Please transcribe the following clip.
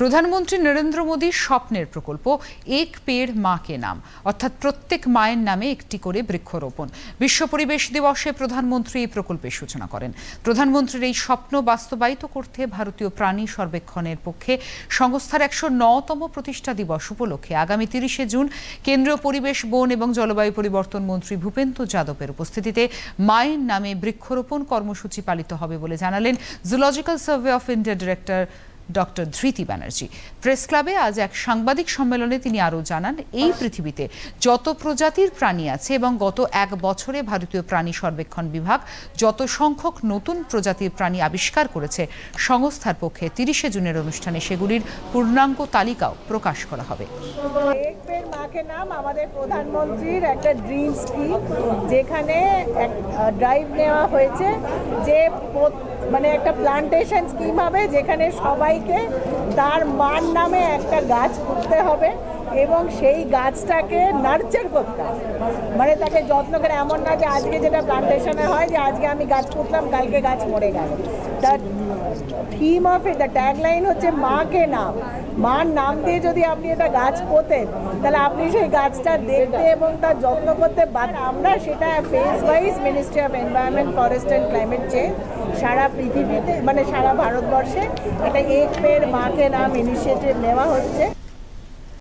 প্রধানমন্ত্রী নরেন্দ্র মোদীর স্বপ্নের প্রকল্প, এক পেড় মাকে নাম, অর্থাৎ প্রত্যেক মায়ের নামে একটি করে বৃক্ষরোপণ। বিশ্ব পরিবেশ দিবসে প্রধানমন্ত্রী এই প্রকল্পের সূচনা করেন। প্রধানমন্ত্রীর এই স্বপ্ন বাস্তবায়িত করতে ভারতীয় প্রাণী সর্বেক্ষণের পক্ষে সংস্থার একশো নতম প্রতিষ্ঠা দিবস উপলক্ষে আগামী তিরিশে জুন কেন্দ্রীয় পরিবেশ, বন এবং জলবায়ু পরিবর্তন মন্ত্রী ভূপেন্দ্র যাদবের উপস্থিতিতে মায়ের নামে বৃক্ষরোপণ কর্মসূচি পালিত হবে বলে জানালেন zoological survey of India director doctor Dhriti Banerjee. Press ক্লাবে আজ এক সাংবাদিক সম্মেলনে তিনি আরও জানান, এই পৃথিবীতে যত প্রজাতির প্রাণী আছে এবং গত এক বছরে ভারতীয় প্রাণী সর্বেক্ষণ বিভাগ যত সংখ্যক নতুন প্রজাতির প্রাণী আবিষ্কার করেছে, সংস্থার পক্ষে তিরিশে জুনের অনুষ্ঠানে সেগুলির পূর্ণাঙ্গ তালিকাও প্রকাশ করা হবে। নাম আমাদের প্রধানমন্ত্রীর একটা ড্রিম স্কিম, যেখানে ড্রাইভ নেওয়া হয়েছে, যে মানে একটা প্লান্টেশন স্কিম হবে, যেখানে সবাইকে তার মার নামে একটা গাছ পুঁততে হবে। এবং সেই গাছটাকে নার্চার করতাম। মানে তাকে যত্ন করে, এমন না যে আজকে যেটা প্লান্টেশনে হয় যে আজকে আমি গাছ পুঁতলাম, কালকে গাছ মরে গেল। তার theme of a the tagline হচ্ছে মাকে নাম। মার নাম দিয়ে যদি আপনি এটা গাছ পোতেন, তাহলে আপনি সেই গাছটা দেখতে এবং তার যত্ন করতে বাধ্য। আমরা সেটা phase wise Ministry of Environment Forest and Climate Change সারা পৃথিবীতে মানে সারা ভারতবর্ষে একটা এক মাকে নাম ইনিশিয়েটিভ নেওয়া হচ্ছে।